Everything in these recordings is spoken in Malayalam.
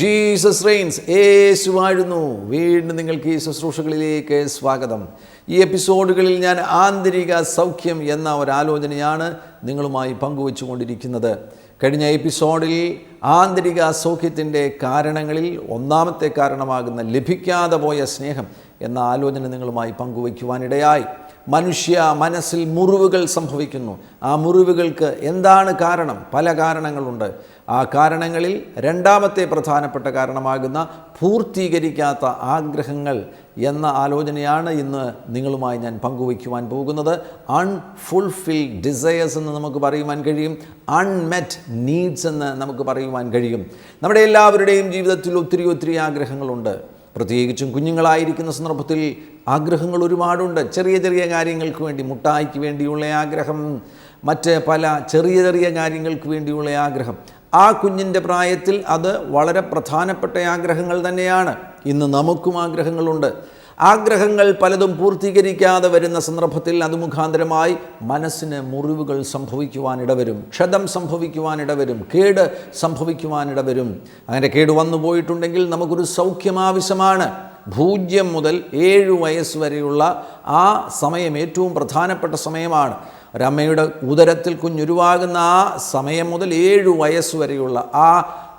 ജീസസ് റെയിൻസ് യേശു വാഴുന്നു വീണ്ടും നിങ്ങൾക്ക് ഈ ശുശ്രൂഷകളിലേക്ക് സ്വാഗതം. ഈ എപ്പിസോഡുകളിൽ ഞാൻ ആന്തരിക സൗഖ്യം എന്ന ഒരാലോചനയാണ് നിങ്ങളുമായി പങ്കുവച്ചുകൊണ്ടിരിക്കുന്നത്. കഴിഞ്ഞ എപ്പിസോഡിൽ ആന്തരിക സൗഖ്യത്തിന്റെ കാരണങ്ങളിൽ ഒന്നാമത്തെ കാരണമാകുന്ന ലഭിക്കാതെ പോയ സ്നേഹം എന്ന ആലോചന നിങ്ങളുമായി പങ്കുവയ്ക്കുവാനിടയായി. മനുഷ്യ മനസ്സിൽ മുറിവുകൾ സംഭവിക്കുന്നു. ആ മുറിവുകൾക്ക് എന്താണ് കാരണം? പല കാരണങ്ങളുണ്ട്. ആ കാരണങ്ങളിൽ രണ്ടാമത്തെ പ്രധാനപ്പെട്ട കാരണമാകുന്ന പൂർത്തീകരിക്കാത്ത ആഗ്രഹങ്ങൾ എന്ന ആലോചനയാണ് ഇന്ന് നിങ്ങളുമായി ഞാൻ പങ്കുവയ്ക്കുവാൻ പോകുന്നത്. അൺഫുൾഫിൽ ഡിസയേഴ്സ് എന്ന് നമുക്ക് പറയുവാൻ കഴിയും. അൺമെറ്റ് നീഡ്സ് എന്ന് നമുക്ക് പറയുവാൻ കഴിയും. നമ്മുടെ എല്ലാവരുടെയും ജീവിതത്തിൽ ഒത്തിരി ഒത്തിരി ആഗ്രഹങ്ങളുണ്ട്. പ്രത്യേകിച്ചും കുഞ്ഞുങ്ങളായിരിക്കുന്ന സന്ദർഭത്തിൽ ആഗ്രഹങ്ങൾ ഒരുപാടുണ്ട്. ചെറിയ ചെറിയ കാര്യങ്ങൾക്ക് വേണ്ടി മുട്ടായിക്ക് വേണ്ടിയുള്ള ആഗ്രഹം. മറ്റ് പല ചെറിയ ചെറിയ കാര്യങ്ങൾക്ക് വേണ്ടിയുള്ള ആഗ്രഹം. ആ കുഞ്ഞിന്റെ പ്രായത്തിൽ അത് വളരെ പ്രധാനപ്പെട്ട ആഗ്രഹങ്ങൾ തന്നെയാണ്. ഇന്ന് നമുക്കും ആഗ്രഹങ്ങളുണ്ട്. ആഗ്രഹങ്ങൾ പലതും പൂർത്തീകരിക്കാതെ വരുന്ന സന്ദർഭത്തിൽ അത് മുഖാന്തരമായി മനസ്സിന് മുറിവുകൾ സംഭവിക്കുവാനിടവരും ക്ഷതം സംഭവിക്കുവാനിടവരും കേട് സംഭവിക്കുവാനിടവരും. അങ്ങനെ കേട് വന്നു പോയിട്ടുണ്ടെങ്കിൽ നമുക്കൊരു സൗഖ്യം ആവശ്യമാണ് ഭൂജ്യം മുതൽ ഏഴ് വയസ്സ് വരെയുള്ള ആ സമയം ഏറ്റവും പ്രധാനപ്പെട്ട സമയമാണ്. ഒരമ്മയുടെ ഉദരത്തിൽ കുഞ്ഞുരുവാകുന്ന ആ സമയം മുതൽ ഏഴ് വയസ്സ് വരെയുള്ള ആ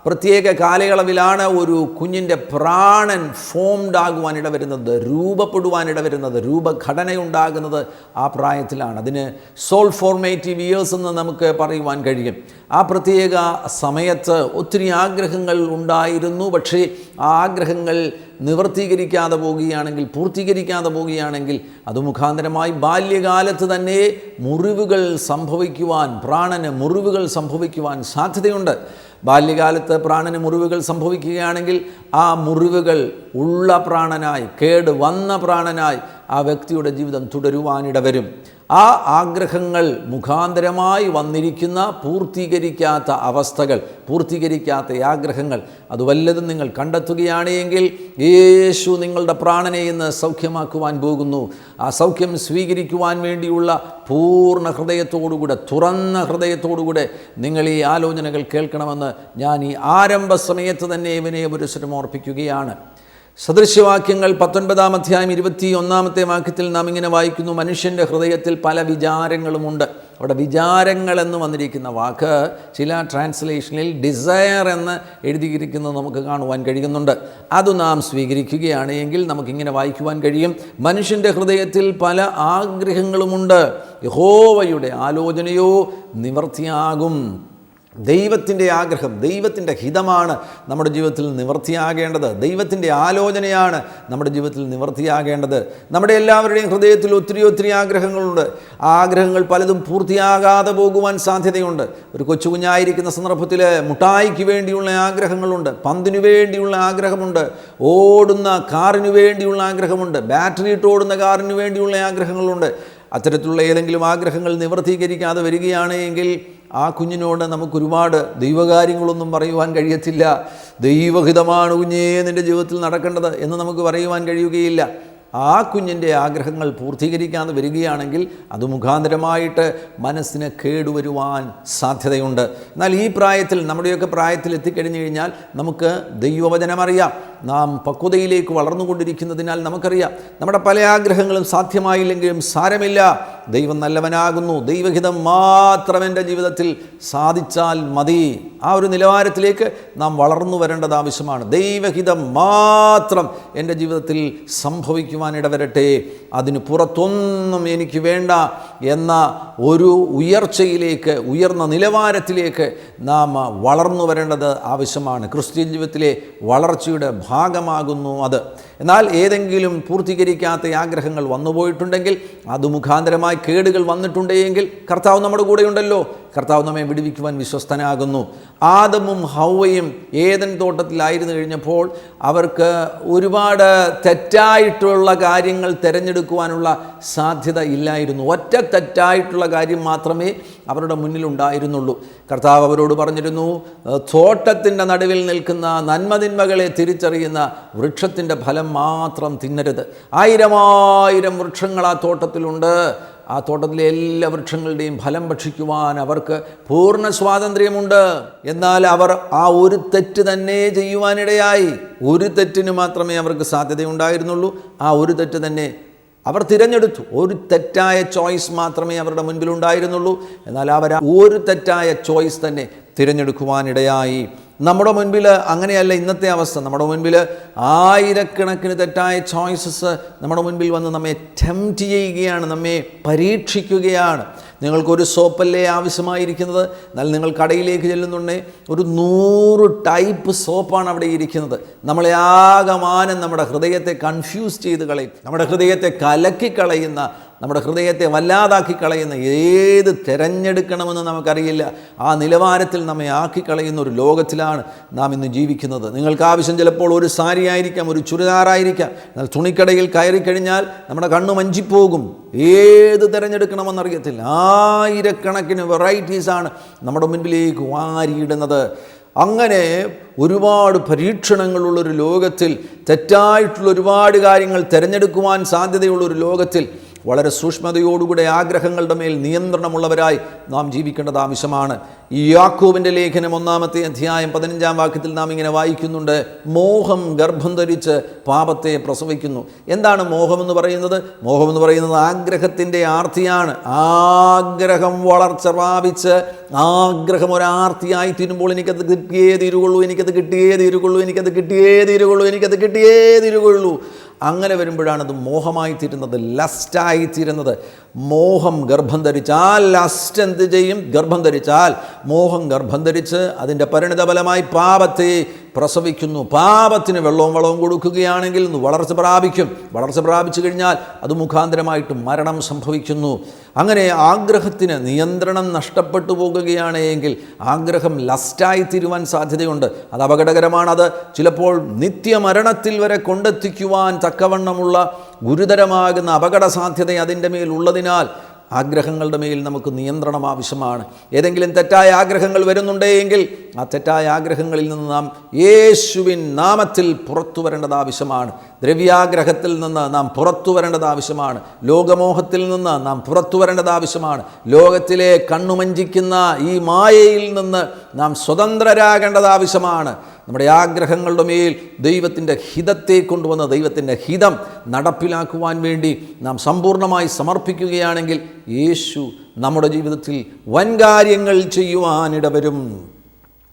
പ്രത്യേക കാലയളവിലാണ് ഒരു കുഞ്ഞിന്റെ പ്രാണൻ ഫോംഡ് ആകുവാൻ ഇടവരുന്നത് രൂപപ്പെടുവാൻ ഇടവരുന്നത് രൂപഘടനയുണ്ടാകുന്നത് ആ പ്രായത്തിലാണ്. അതിന് സോൾ ഫോർമേറ്റീവ് ഇയേഴ്സ് എന്ന് നമുക്ക് പറയുവാൻ കഴിയും. ആ പ്രത്യേക സമയത്ത് ഒത്തിരി ആഗ്രഹങ്ങൾ ഉണ്ടായിരുന്നു. പക്ഷേ ആ ആഗ്രഹങ്ങൾ നിവർത്തീകരിക്കാതെ പോവുകയാണെങ്കിൽ പൂർത്തീകരിക്കാതെ പോവുകയാണെങ്കിൽ അത് മുഖാന്തരമായി ബാല്യകാലത്ത് തന്നെ മുറിവുകൾ സംഭവിക്കുവാൻ പ്രാണന് മുറിവുകൾ സംഭവിക്കുവാൻ സാധ്യതയുണ്ട്. ബാല്യകാലത്ത് പ്രാണന് മുറിവുകൾ സംഭവിക്കുകയാണെങ്കിൽ ആ മുറിവുകൾ ഉള്ള പ്രാണനായി കേട് വന്ന പ്രാണനായി ആ വ്യക്തിയുടെ ജീവിതം തുടരുവാനിടവരും. ആ ആഗ്രഹങ്ങൾ മുഖാന്തരമായി വന്നിരിക്കുന്ന പൂർത്തീകരിക്കാത്ത അവസ്ഥകൾ പൂർത്തീകരിക്കാത്ത ആഗ്രഹങ്ങൾ അത് വല്ലതും നിങ്ങൾ കണ്ടെത്തുകയാണ് എങ്കിൽ യേശു നിങ്ങളുടെ പ്രാണനെ ഇന്ന് സൗഖ്യമാക്കുവാൻ പോകുന്നു. ആ സൗഖ്യം സ്വീകരിക്കുവാൻ വേണ്ടിയുള്ള പൂർണ ഹൃദയത്തോടുകൂടെ തുറന്ന ഹൃദയത്തോടുകൂടെ നിങ്ങൾ ഈ ആലോചനകൾ കേൾക്കണമെന്ന് ഞാൻ ഈ ആരംഭ സമയത്ത് തന്നെ ഇവനെ ഒരു സ്വരം ഓർപ്പിക്കുകയാണ്. സദൃശ്യവാക്യങ്ങൾ പത്തൊൻപതാം അധ്യായം ഇരുപത്തി ഒന്നാമത്തെ വാക്യത്തിൽ നാം ഇങ്ങനെ വായിക്കുന്നു. മനുഷ്യന്റെ ഹൃദയത്തിൽ പല വിചാരങ്ങളുമുണ്ട്. അവിടെ വിചാരങ്ങൾ എന്ന് വന്നിരിക്കുന്ന വാക്ക് ചില ട്രാൻസ്ലേഷനിൽ ഡിസയർ എന്ന് എഴുതിയിരിക്കുന്നത് നമുക്ക് കാണുവാൻ കഴിയുന്നുണ്ട്. അത് നാം സ്വീകരിക്കുകയാണ് എങ്കിൽ നമുക്കിങ്ങനെ വായിക്കുവാൻ കഴിയും. മനുഷ്യന്റെ ഹൃദയത്തിൽ പല ആഗ്രഹങ്ങളുമുണ്ട്. യഹോവയുടെ ആലോചനയോ നിവർത്തിയാകും. ദൈവത്തിന്റെ ആഗ്രഹം ദൈവത്തിന്റെ ഹിതമാണ് നമ്മുടെ ജീവിതത്തിൽ നിവർത്തിയാകേണ്ടത്. ദൈവത്തിന്റെ ആലോചനയാണ് നമ്മുടെ ജീവിതത്തിൽ നിവർത്തിയാകേണ്ടത്. നമ്മുടെ എല്ലാവരുടെയും ഹൃദയത്തിൽ ഒത്തിരി ഒത്തിരി ആഗ്രഹങ്ങളുണ്ട്. ആഗ്രഹങ്ങൾ പലതും പൂർത്തിയാകാതെ പോകുവാൻ സാധ്യതയുണ്ട്. ഒരു കൊച്ചു കുഞ്ഞായിരിക്കുന്ന സന്ദർഭത്തിൽ മുട്ടായിക്ക് വേണ്ടിയുള്ള ആഗ്രഹങ്ങളുണ്ട്. പന്തിനു വേണ്ടിയുള്ള ആഗ്രഹമുണ്ട്. ഓടുന്ന കാറിനു വേണ്ടിയുള്ള ആഗ്രഹമുണ്ട്. ബാറ്ററി ഇട്ട് ഓടുന്ന കാറിന് വേണ്ടിയുള്ള ആഗ്രഹങ്ങളുണ്ട്. അത്തരത്തിലുള്ള ഏതെങ്കിലും ആഗ്രഹങ്ങൾ നിവർത്തീകരിക്കാതെ വരികയാണ് എങ്കിൽ ആ കുഞ്ഞിനോട് നമുക്കൊരുപാട് ദൈവകാര്യങ്ങളൊന്നും പറയുവാൻ കഴിയത്തില്ല. ദൈവഹിതമാണ് കുഞ്ഞേ നിന്റെ ജീവിതത്തിൽ നടക്കേണ്ടത് എന്ന് നമുക്ക് പറയുവാൻ കഴിയുകയില്ല. ആ കുഞ്ഞിന്റെ ആഗ്രഹങ്ങൾ പൂർത്തീകരിക്കാതെ വരികയാണെങ്കിൽ അത് മുഖാന്തരമായിട്ട് മനസ്സിന് കേടുവരുവാൻ സാധ്യതയുണ്ട്. എന്നാൽ ഈ പ്രായത്തിൽ നമ്മുടെയൊക്കെ പ്രായത്തിൽ എത്തിക്കഴിഞ്ഞു കഴിഞ്ഞാൽ നമുക്ക് ദൈവവചനമറിയാം നാം പക്വതയിലേക്ക് വളർന്നുകൊണ്ടിരിക്കുന്നതിനാൽ നമുക്കറിയാം. നമ്മുടെ പല ആഗ്രഹങ്ങളും സാധ്യമായില്ലെങ്കിലും സാരമില്ല. ദൈവം നല്ലവനാകുന്നു. ദൈവഹിതം മാത്രം എന്റെ ജീവിതത്തിൽ സാധിച്ചാൽ മതി. ആ ഒരു നിലവാരത്തിലേക്ക് നാം വളർന്നു വരേണ്ടത് ആവശ്യമാണ്. ദൈവഹിതം മാത്രം എന്റെ ജീവിതത്തിൽ സംഭവിക്കുവാനിടവരട്ടെ അതിന് പുറത്തൊന്നും എനിക്ക് വേണ്ട. എന്ന ഒരു ഉയർച്ചയിലേക്ക് ഉയർന്ന നിലവാരത്തിലേക്ക് നാം വളർന്നു വരേണ്ടത് ആവശ്യമാണ്. ക്രിസ്ത്യൻ ജീവിതത്തിലെ വളർച്ചയുടെ ഭാഗമാകുന്നു അത്. എന്നാൽ ഏതെങ്കിലും പൂർത്തീകരിക്കാത്ത ആഗ്രഹങ്ങൾ വന്നുപോയിട്ടുണ്ടെങ്കിൽ അത് മുഖാന്തരമായി കേടുകൾ വന്നിട്ടുണ്ടെങ്കിൽ കർത്താവ് നമ്മുടെ കൂടെയുണ്ടല്ലോ. കർത്താവ് നമ്മെ വിടുവിക്കുവാൻ വിശ്വസ്തനാകുന്നു. ആദമും ഹൗവയും ഏതൻ തോട്ടത്തിലായിരുന്നു കഴിഞ്ഞപ്പോൾ അവർക്ക് ഒരുപാട് തെറ്റായിട്ടുള്ള കാര്യങ്ങൾ തിരഞ്ഞെടുക്കുവാനുള്ള സാധ്യത ഇല്ലായിരുന്നു. ഒറ്റ തെറ്റായിട്ടുള്ള കാര്യം മാത്രമേ അവരുടെ മുന്നിലുണ്ടായിരുന്നുള്ളൂ കർത്താവ് അവരോട് പറഞ്ഞിരുന്നു തോട്ടത്തിന്റെ നടുവിൽ നിൽക്കുന്ന നന്മതിന്മകളെ തിരിച്ചറിയുന്ന വൃക്ഷത്തിന്റെ ഫലം മാത്രം തിന്നരുത്. ആയിരമായിരം വൃക്ഷങ്ങൾ ആ തോട്ടത്തിലുണ്ട്. ആ തോട്ടത്തിലെ എല്ലാ വൃക്ഷങ്ങളുടെയും ഫലം ഭക്ഷിക്കുവാൻ അവർക്ക് പൂർണ സ്വാതന്ത്ര്യമുണ്ട്. എന്നാൽ അവർ ആ ഒരു തെറ്റ് തന്നെ ചെയ്യുവാനിടയായി. ഒരു തെറ്റിന് മാത്രമേ അവർക്ക് സാധ്യതയുണ്ടായിരുന്നുള്ളൂ. ആ ഒരു തെറ്റ് തന്നെ അവർ തിരഞ്ഞെടുത്തു. ഒരു തെറ്റായ ചോയ്സ് മാത്രമേ അവരുടെ മുൻപിലുണ്ടായിരുന്നുള്ളൂ. എന്നാൽ അവർ ഒരു തെറ്റായ ചോയ്സ് തന്നെ തിരഞ്ഞെടുക്കുവാനിടയായി. നമ്മുടെ മുൻപിൽ അങ്ങനെയല്ല ഇന്നത്തെ അവസ്ഥ. നമ്മുടെ മുൻപിൽ ആയിരക്കണക്കിന് തെറ്റായ ചോയ്സസ് നമ്മുടെ മുൻപിൽ വന്ന് നമ്മെ ടെംപ്റ്റ് ചെയ്യുകയാണ് നമ്മെ പരീക്ഷിക്കുകയാണ്. നിങ്ങൾക്കൊരു സോപ്പല്ലേ ആവശ്യമായിരിക്കുന്നത്? എന്നാൽ നിങ്ങൾ കടയിലേക്ക് ചെല്ലുന്നുണ്ടേ ഒരു നൂറ് ടൈപ്പ് സോപ്പാണ് അവിടെ ഇരിക്കുന്നത്. നമ്മളെ ആകമാനം നമ്മുടെ ഹൃദയത്തെ കൺഫ്യൂസ് ചെയ്ത് കളയും. നമ്മുടെ ഹൃദയത്തെ കലക്കി കളയുന്ന നമ്മുടെ ഹൃദയത്തെ വല്ലാതാക്കി കളയുന്ന ഏത് തിരഞ്ഞെടുക്കണമെന്ന് നമുക്കറിയില്ല. ആ നിലവാരത്തിൽ നമ്മെ ആക്കി കളയുന്ന ഒരു ലോകത്തിലാണ് നാം ഇന്ന് ജീവിക്കുന്നത്. നിങ്ങൾക്ക് ആവശ്യം ചിലപ്പോൾ ഒരു സാരി ആയിരിക്കാം ഒരു ചുരിദാറായിരിക്കാം എന്നാൽ തുണിക്കടയിൽ കയറി കഴിഞ്ഞാൽ നമ്മുടെ കണ്ണു മഞ്ചിപ്പോകും. ഏത് തിരഞ്ഞെടുക്കണമെന്നറിയത്തില്ല ആയിരക്കണക്കിന് വെറൈറ്റീസാണ് നമ്മുടെ മുൻപിലേക്ക് വാരിയിടുന്നത്. അങ്ങനെ ഒരുപാട് പരീക്ഷണങ്ങളുള്ളൊരു ലോകത്തിൽ തെറ്റായിട്ടുള്ള ഒരുപാട് കാര്യങ്ങൾ തിരഞ്ഞെടുക്കുവാൻ സാധ്യതയുള്ളൊരു ലോകത്തിൽ വളരെ സൂക്ഷ്മതയോടുകൂടെ ആഗ്രഹങ്ങളുടെ മേൽ നിയന്ത്രണമുള്ളവരായി നാം ജീവിക്കേണ്ടത് ആവശ്യമാണ്. ഈ യാക്കൂബിന്റെ ലേഖനം ഒന്നാമത്തെ അധ്യായം പതിനഞ്ചാം വാക്യത്തിൽ നാം ഇങ്ങനെ വായിക്കുന്നുണ്ട്. മോഹം ഗർഭം ധരിച്ച് പാപത്തെ പ്രസവിക്കുന്നു. എന്താണ് മോഹമെന്ന് പറയുന്നത്? മോഹമെന്ന് പറയുന്നത് ആഗ്രഹത്തിന്റെ ആർത്തിയാണ്. ആഗ്രഹം വളർച്ച പ്രാപിച്ച് ആഗ്രഹം ഒരാർത്തിയായി തീരുമ്പോൾ എനിക്കത് കിട്ടിയേ തീരുകൊള്ളൂ എനിക്കത് കിട്ടിയേ തീരുകൊള്ളൂ എനിക്കത് കിട്ടിയേ തീരുകൊള്ളൂ എനിക്കത് കിട്ടിയേ തീരുകൊള്ളൂ അങ്ങനെ വരുമ്പോഴാണ് അത് മോഹമായി തീരുന്നത് ലസ്റ്റായി തീരുന്നത്. മോഹം ഗർഭം ധരിച്ചാൽ ലസ്റ്റ് എന്ത് ചെയ്യും? ഗർഭം ധരിച്ചാൽ മോഹം ഗർഭം ധരിച്ച് അതിന്റെ പരിണിതഫലമായി പാപത്തെ പ്രസവിക്കുന്നു. പാപത്തിന് വെള്ളവും വളവും കൊടുക്കുകയാണെങ്കിൽ വളർച്ച പ്രാപിക്കും. വളർച്ച പ്രാപിച്ചു കഴിഞ്ഞാൽ അത് മുഖാന്തരമായിട്ട് മരണം സംഭവിക്കുന്നു. അങ്ങനെ ആഗ്രഹത്തിന് നിയന്ത്രണം നഷ്ടപ്പെട്ടു പോകുകയാണ് എങ്കിൽ ആഗ്രഹം ലസ്റ്റായി തീരുവാൻ സാധ്യതയുണ്ട്. അത് അപകടകരമാണത്. ചിലപ്പോൾ നിത്യമരണത്തിൽ വരെ കൊണ്ടെത്തിക്കുവാൻ തക്കവണ്ണമുള്ള ഗുരുതരമാകുന്ന അപകട സാധ്യത അതിന്റെ മേൽ ഉള്ളതിനാൽ ആഗ്രഹങ്ങളുടെ മേൽ നമുക്ക് നിയന്ത്രണം ആവശ്യമാണ്. ഏതെങ്കിലും തെറ്റായ ആഗ്രഹങ്ങൾ വരുന്നുണ്ടെങ്കിൽ ആ തെറ്റായ ആഗ്രഹങ്ങളിൽ നിന്ന് നാം യേശുവിൻ നാമത്തിൽ പുറത്തു വരേണ്ടത് ആവശ്യമാണ്. ദ്രവ്യാഗ്രഹത്തിൽ നിന്ന് നാം പുറത്തു വരേണ്ടത് ആവശ്യമാണ്. ലോകമോഹത്തിൽ നിന്ന് നാം പുറത്തു വരേണ്ടത് ആവശ്യമാണ്. ലോകത്തിലെ കണ്ണുമഞ്ചിക്കുന്ന ഈ മായയിൽ നിന്ന് നാം സ്വതന്ത്രരാകേണ്ടത് ആവശ്യമാണ്. നമ്മുടെ ആഗ്രഹങ്ങളുടെ മേൽ ദൈവത്തിന്റെ ഹിതത്തെ കൊണ്ടുവന്ന ദൈവത്തിന്റെ ഹിതം നടപ്പിലാക്കുവാൻ വേണ്ടി നാം സമ്പൂർണമായി സമർപ്പിക്കുകയാണെങ്കിൽ യേശു നമ്മുടെ ജീവിതത്തിൽ വൻകാര്യങ്ങൾ ചെയ്യുവാനിടവരും.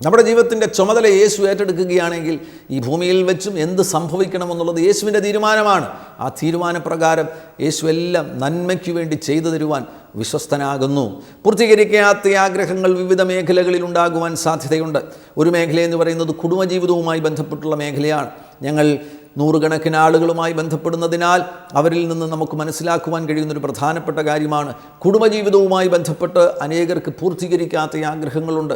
നമ്മുടെ ജീവിതത്തിന്റെ ചുമതല യേശു ഏറ്റെടുക്കുകയാണെങ്കിൽ ഈ ഭൂമിയിൽ വെച്ചും എന്ത് സംഭവിക്കണമെന്നുള്ളത് യേശുവിന്റെ തീരുമാനമാണ്. ആ തീരുമാനപ്രകാരം യേശു എല്ലാം നന്മയ്ക്ക് വേണ്ടി ചെയ്തു തരുവാൻ വിശ്വസ്തനാകുന്നു. പൂർത്തീകരിക്കാത്ത ആഗ്രഹങ്ങൾ വിവിധ മേഖലകളിൽ ഉണ്ടാകുവാൻ സാധ്യതയുണ്ട്. ഒരു മേഖല എന്ന് പറയുന്നത് കുടുംബജീവിതവുമായി ബന്ധപ്പെട്ടുള്ള മേഖലയാണ്. ഞങ്ങൾ നൂറുകണക്കിന് ആളുകളുമായി ബന്ധപ്പെടുന്നതിനാൽ അവരിൽ നിന്ന് നമുക്ക് മനസ്സിലാക്കുവാൻ കഴിയുന്ന ഒരു പ്രധാനപ്പെട്ട കാര്യമാണ് കുടുംബജീവിതവുമായി ബന്ധപ്പെട്ട് അനേകർക്ക് പൂർത്തീകരിക്കാത്ത ആഗ്രഹങ്ങളുണ്ട്.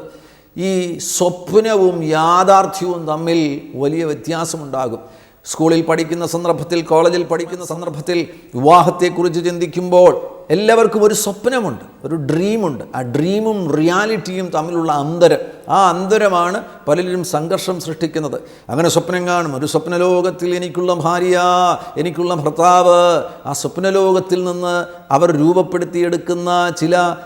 ഈ സ്വപ്നവും യാഥാർത്ഥ്യവും തമ്മിൽ വലിയ വ്യത്യാസമുണ്ടാകും. സ്കൂളിൽ പഠിക്കുന്ന സന്ദർഭത്തിൽ കോളേജിൽ പഠിക്കുന്ന സന്ദർഭത്തിൽ വിവാഹത്തെക്കുറിച്ച് ചിന്തിക്കുമ്പോൾ എല്ലാവർക്കും ഒരു സ്വപ്നമുണ്ട് ഒരു ഡ്രീമുണ്ട് ആ ഡ്രീമും റിയാലിറ്റിയും തമ്മിലുള്ള അന്തരം. ആ അന്തരമാണ് പലരും സംഘർഷം സൃഷ്ടിക്കുന്നത്. അങ്ങനെ സ്വപ്നം കാണും. ഒരു സ്വപ്നലോകത്തിൽ എനിക്കുള്ള ഭാര്യ എനിക്കുള്ള ഭർത്താവ്. ആ സ്വപ്നലോകത്തിൽ നിന്ന് അവർ രൂപപ്പെടുത്തിയെടുക്കുന്ന ചില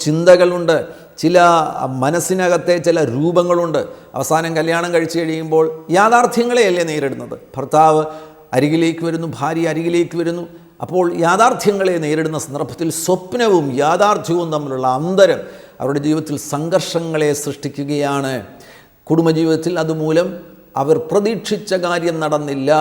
ചിന്തകളുണ്ട്. ചില മനസ്സിനകത്തെ ചില രൂപങ്ങളുണ്ട്. അവസാനം കല്യാണം കഴിച്ചു കഴിയുമ്പോൾ യാഥാർത്ഥ്യങ്ങളെയല്ലേ നേരിടുന്നത്? ഭർത്താവ് അരികിലേക്ക് വരുന്നു ഭാര്യ അരികിലേക്ക് വരുന്നു. അപ്പോൾ യാഥാർത്ഥ്യങ്ങളെ നേരിടുന്ന സന്ദർഭത്തിൽ സ്വപ്നവും യാഥാർത്ഥ്യവും തമ്മിലുള്ള അന്തരം അവരുടെ ജീവിതത്തിൽ സംഘർഷങ്ങളെ സൃഷ്ടിക്കുകയാണ്. കുടുംബജീവിതത്തിൽ അതുമൂലം അവർ പ്രതീക്ഷിച്ച കാര്യം നടന്നില്ല.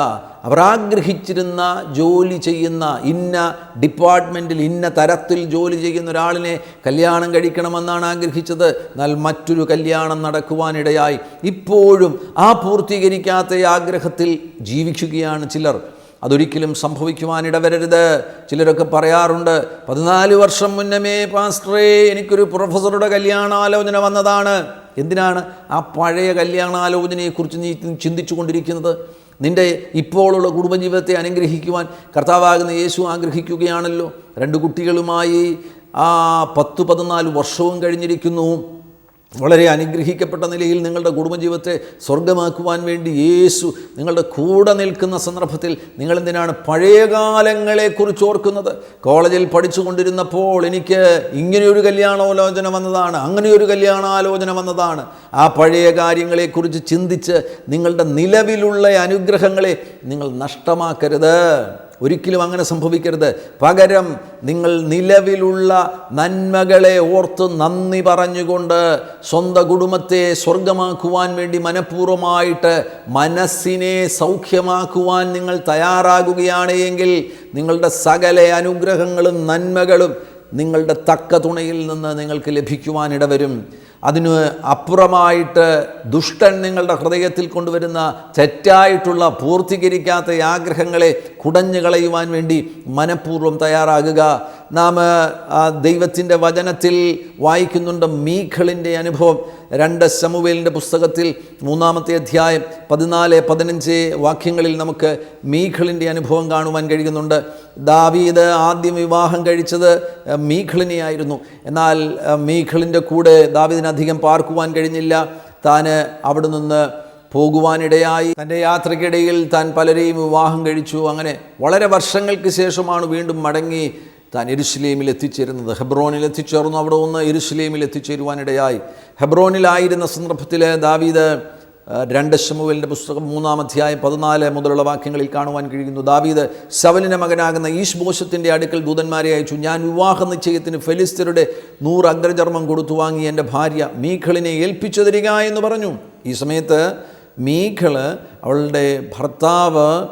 അവർ ആഗ്രഹിച്ചിരുന്ന ജോലി ചെയ്യുന്ന ഇന്ന ഡിപ്പാർട്ട്മെന്റിൽ ഇന്ന തരത്തിൽ ജോലി ചെയ്യുന്ന ഒരാളിനെ കല്യാണം കഴിക്കണമെന്നാണ് ആഗ്രഹിച്ചത്. എന്നാൽ മറ്റൊരു കല്യാണം നടക്കുവാനിടയായി. ഇപ്പോഴും ആ പൂർത്തീകരിക്കാത്ത ആഗ്രഹത്തിൽ ജീവിക്കുകയാണ് ചിലർ. അതൊരിക്കലും സംഭവിക്കുവാനിടവരരുത്. ചിലരൊക്കെ പറയാറുണ്ട് പതിനാല് വർഷം മുന്നമേ പാസ്റ്ററേ എനിക്കൊരു പ്രൊഫസറുടെ കല്യാണാലോചന വന്നതാണ്. എന്തിനാണ് ആ പഴയ കല്യാണാലോചനയെക്കുറിച്ച് നീ ചിന്തിച്ചു കൊണ്ടിരിക്കുന്നത് നിന്റെ ഇപ്പോഴുള്ള കുടുംബജീവിതത്തെ അനുഗ്രഹിക്കുവാൻ കർത്താവാകുന്ന യേശു ആഗ്രഹിക്കുകയാണല്ലോ. രണ്ട് കുട്ടികളുമായി ആ പത്ത് പതിനാല് വർഷവും കഴിഞ്ഞിരിക്കുന്നു. വളരെ അനുഗ്രഹിക്കപ്പെട്ട നിലയിൽ നിങ്ങളുടെ കുടുംബജീവിതത്തെ സ്വർഗമാക്കുവാൻ വേണ്ടി യേശു നിങ്ങളുടെ കൂടെ നിൽക്കുന്ന സന്ദർഭത്തിൽ നിങ്ങളെന്തിനാണ് പഴയകാലങ്ങളെക്കുറിച്ച് ഓർക്കുന്നത്? കോളേജിൽ പഠിച്ചുകൊണ്ടിരുന്നപ്പോൾ എനിക്ക് ഇങ്ങനെയൊരു കല്യാണാലോചന വന്നതാണ് അങ്ങനെയൊരു കല്യാണാലോചന വന്നതാണ്. ആ പഴയ കാര്യങ്ങളെക്കുറിച്ച് ചിന്തിച്ച് നിങ്ങളുടെ നിലവിലുള്ള അനുഗ്രഹങ്ങളെ നിങ്ങൾ നഷ്ടമാക്കരുത്. ഒരിക്കലും അങ്ങനെ സംഭവിക്കരുത്. പകരം നിങ്ങൾ നിലവിലുള്ള നന്മകളെ ഓർത്ത് നന്ദി പറഞ്ഞുകൊണ്ട് സ്വന്തം കുടുംബത്തെ സ്വർഗമാക്കുവാൻ വേണ്ടി മനഃപൂർവമായിട്ട് മനസ്സിനെ സൗഖ്യമാക്കുവാൻ നിങ്ങൾ തയ്യാറാകുകയാണ് എങ്കിൽ നിങ്ങളുടെ സകല അനുഗ്രഹങ്ങളും നന്മകളും നിങ്ങളുടെ തക്ക തുണയിൽ നിന്ന് നിങ്ങൾക്ക് ലഭിക്കുവാനിടവരും അതിന് അപ്പുറമായിട്ട് ദുഷ്ടൻ നിങ്ങളുടെ ഹൃദയത്തിൽ കൊണ്ടുവരുന്ന തെറ്റായിട്ടുള്ള പൂർത്തീകരിക്കാത്ത ആഗ്രഹങ്ങളെ കുടഞ്ഞു കളയുവാൻ വേണ്ടി മനഃപൂർവം തയ്യാറാകുക. നാം ദൈവത്തിന്റെ വചനത്തിൽ വായിക്കുന്നുണ്ട് മീഖളിന്റെ അനുഭവം. രണ്ട് ശമുവേലിന്റെ പുസ്തകത്തിൽ മൂന്നാമത്തെ അധ്യായം പതിനാല് പതിനഞ്ച് വാക്യങ്ങളിൽ നമുക്ക് മീഖളിന്റെ അനുഭവം കാണുവാൻ കഴിയുന്നുണ്ട്. ദാവീദ് ആദ്യം വിവാഹം കഴിച്ചത് മീഖളിനെയായിരുന്നു. എന്നാൽ മീഖളിന്റെ കൂടെ ദാവീദിന് അധികം പാർക്കുവാൻ കഴിഞ്ഞില്ല. താന് അവിടെ നിന്ന് പോകുവാനിടയായി. തന്റെ യാത്രയ്ക്കിടയിൽ താൻ പലരെയും വിവാഹം കഴിച്ചു. അങ്ങനെ വളരെ വർഷങ്ങൾക്ക് ശേഷമാണ് വീണ്ടും മടങ്ങി താൻ എരുഷലേമിൽ എത്തിച്ചേരുന്നത് ഹെബ്രോനിൽ എത്തിച്ചേർന്നു അവിടെ ഒന്ന് എരുഷലേമിൽ എത്തിച്ചേരുവാനിടയായി ഹെബ്രോനിലായിരുന്ന സന്ദർഭത്തിൽ ദാവീദ് രണ്ട് ശമുവലിന്റെ പുസ്തകം മൂന്നാം അധ്യായം പതിനാല് മുതലുള്ള വാക്യങ്ങളിൽ കാണുവാൻ കഴിയുന്നു. ദാവീദ് ശവലിന്റെ മകനാകുന്ന ഈശ്ബോഷത്തിന്റെ അടുക്കൽ ദൂതന്മാരെ അയച്ചു. ഞാൻ വിവാഹ നിശ്ചയത്തിന് ഫെലിസ്തരുടെ നൂറ് അഗ്രചർമ്മം കൊടുത്തു വാങ്ങി എന്റെ ഭാര്യ മീഖളിനെ ഏൽപ്പിച്ചു തരിക എന്ന് പറഞ്ഞു. ഈ സമയത്ത് മീഖൾ അവളുടെ ഭർത്താവ്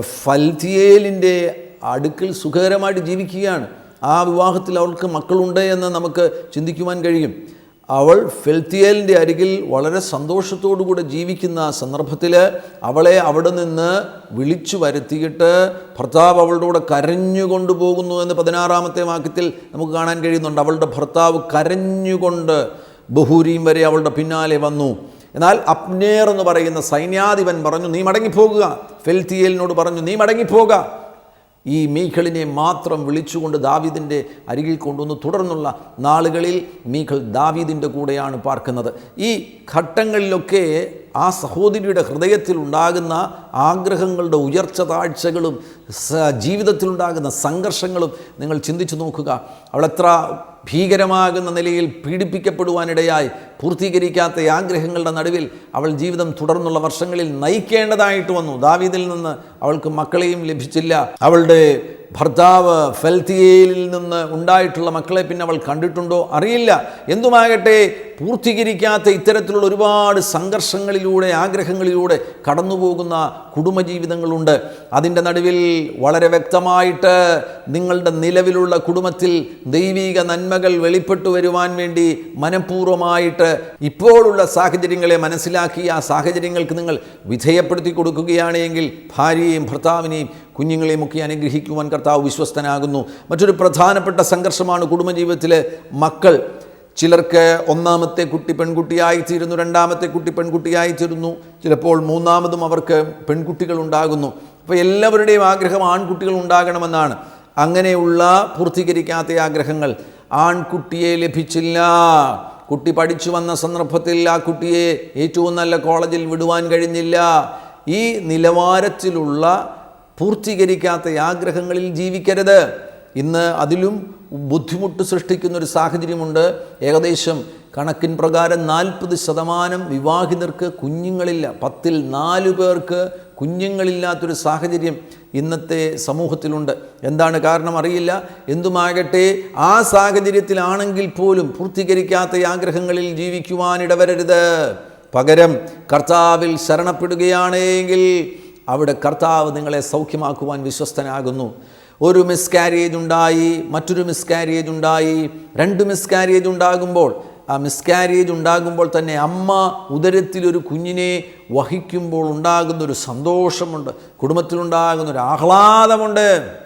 ഫൽതിയേലിന്റെ അടുക്കൽ സുഖകരമായിട്ട് ജീവിക്കുകയാണ്. ആ വിവാഹത്തിൽ അവൾക്ക് മക്കളുണ്ട് എന്ന് നമുക്ക് ചിന്തിക്കുവാൻ കഴിയും. അവൾ ഫെൽത്തിയേലിന്റെ അരികിൽ വളരെ സന്തോഷത്തോടുകൂടെ ജീവിക്കുന്ന ആ സന്ദർഭത്തിൽ അവളെ അവിടെ നിന്ന് വിളിച്ചു വരുത്തിയിട്ട് ഭർത്താവ് അവളുടെ കൂടെ കരഞ്ഞുകൊണ്ട് പോകുന്നു എന്ന് പതിനാറാമത്തെ വാക്യത്തിൽ നമുക്ക് കാണാൻ കഴിയുന്നുണ്ട്. അവളുടെ ഭർത്താവ് കരഞ്ഞുകൊണ്ട് ബഹൂരിയും വരെ അവളുടെ പിന്നാലെ വന്നു. എന്നാൽ അപ്നേർ എന്ന് പറയുന്ന സൈന്യാധിപൻ പറഞ്ഞു നീ മടങ്ങിപ്പോകുക. ഫെൽത്തിയേലിനോട് പറഞ്ഞു നീ മടങ്ങിപ്പോക ഈ മീഖളിനെ മാത്രം വിളിച്ചുകൊണ്ട് ദാവീദിന്റെ അരികിൽ കൊണ്ടുവന്നു തുടർന്നുള്ള നാളുകളിൽ മീഖൾ ദാവീദിന്റെ കൂടെയാണ് പാർക്കുന്നത്. ഈ ഘട്ടങ്ങളിലൊക്കെ ആ സഹോദരിയുടെ ഹൃദയത്തിൽ ഉണ്ടാകുന്ന ആഗ്രഹങ്ങളുടെ ഉയർച്ച താഴ്ചകളും ജീവിതത്തിലുണ്ടാകുന്ന സംഘർഷങ്ങളും നിങ്ങൾ ചിന്തിച്ചു നോക്കുക. അവളെത്ര ഭീകരമാകുന്ന നിലയിൽ പീഡിപ്പിക്കപ്പെടുവാനിടയായി പൂർത്തീകരിക്കാത്ത ആഗ്രഹങ്ങളുടെ നടുവിൽ അവൾ ജീവിതം തുടർന്നുള്ള വർഷങ്ങളിൽ നയിക്കേണ്ടതായിട്ട് വന്നു. ദാവീദിൽ നിന്ന് അവൾക്ക് മക്കളെയും ലഭിച്ചില്ല. അവളുടെ ഭർത്താവ് ഫെൽത്തിയയിൽ നിന്ന് ഉണ്ടായിട്ടുള്ള മക്കളെ പിന്നെ അവൾ കണ്ടിട്ടുണ്ടോ? അറിയില്ല. എന്തുമാകട്ടെ പൂർത്തീകരിക്കാത്ത ഇത്തരത്തിലുള്ള ഒരുപാട് സംഘർഷങ്ങളിലൂടെ ആഗ്രഹങ്ങളിലൂടെ കടന്നുപോകുന്ന കുടുംബജീവിതങ്ങളുണ്ട്. അതിന്റെ നടുവിൽ വളരെ വ്യക്തമായിട്ട് നിങ്ങളുടെ നിലവിലുള്ള കുടുംബത്തിൽ ദൈവിക നന്മകൾ വെളിപ്പെട്ടു വരുവാൻ വേണ്ടി മനഃപൂർവമായിട്ട് ഇപ്പോഴുള്ള സാഹചര്യങ്ങളെ മനസ്സിലാക്കി ആ സാഹചര്യങ്ങൾക്ക് നിങ്ങൾ വിധേയപ്പെടുത്തി കൊടുക്കുകയാണെങ്കിൽ ഭാര്യയെയും ഭർത്താവിനെയും കുഞ്ഞുങ്ങളെയും ഒക്കെ അനുഗ്രഹിക്കുവാൻ കർത്താവ് വിശ്വസ്തനാകുന്നു. മറ്റൊരു പ്രധാനപ്പെട്ട സംഘർഷമാണ് കുടുംബജീവിതത്തിലെ മക്കൾ. ചിലർക്ക് ഒന്നാമത്തെ കുട്ടി പെൺകുട്ടിയായി തീരുന്നു രണ്ടാമത്തെ കുട്ടി പെൺകുട്ടിയായി തീരുന്നു ചിലപ്പോൾ മൂന്നാമതും അവർക്ക് പെൺകുട്ടികൾ ഉണ്ടാകുന്നു അപ്പോൾ എല്ലാവരുടെയും ആഗ്രഹം ആൺകുട്ടികൾ ഉണ്ടാകണമെന്നാണ്. അങ്ങനെയുള്ള പൂർത്തീകരിക്കാത്ത ആഗ്രഹങ്ങൾ. ആൺകുട്ടിയെ ലഭിച്ചില്ല. കുട്ടി പഠിച്ചു വന്ന സന്ദർഭത്തിൽ ആ കുട്ടിയെ ഏറ്റവും നല്ല കോളേജിൽ വിടുവാൻ കഴിഞ്ഞില്ല. ഈ നിലവാരത്തിലുള്ള പൂർത്തീകരിക്കാത്ത ആഗ്രഹങ്ങളിൽ ജീവിക്കരുത്. ഇന്ന് അതിലും ബുദ്ധിമുട്ട് സൃഷ്ടിക്കുന്ന ഒരു സാഹചര്യമുണ്ട്. ഏകദേശം കണക്കിൻ പ്രകാരം നാൽപ്പത് ശതമാനം വിവാഹിതർക്ക് കുഞ്ഞുങ്ങളില്ല. പത്തിൽ നാല് പേർക്ക് കുഞ്ഞുങ്ങളില്ലാത്തൊരു സാഹചര്യം ഇന്നത്തെ സമൂഹത്തിലുണ്ട്. എന്താണ് കാരണം അറിയില്ല. എന്തുമാകട്ടെ ആ സാഹചര്യത്തിലാണെങ്കിൽ പോലും പൂർത്തീകരിക്കാത്ത ആഗ്രഹങ്ങളിൽ ജീവിക്കുവാനിടവരരുത് പകരം കർത്താവിൽ ശരണപ്പെടുകയാണെങ്കിൽ അവിടെ കർത്താവ് നിങ്ങളെ സൗഖ്യമാക്കുവാൻ വിശ്വസ്തനാകുന്നു. ഒരു മിസ്കാരേജ് ഉണ്ടായി മറ്റൊരു മിസ്കാരേജ് ഉണ്ടായി. രണ്ട് മിസ്കാരേജ് ഉണ്ടാകുമ്പോൾ ആ മിസ്കാരേജ് ഉണ്ടാകുമ്പോൾ തന്നെ അമ്മ ഉദരത്തിലൊരു കുഞ്ഞിനെ വഹിക്കുമ്പോൾ ഉണ്ടാകുന്ന ഒരു സന്തോഷമുണ്ട്. കുടുംബത്തിലുണ്ടാകുന്ന ഒരു ആഹ്ലാദമുണ്ട്.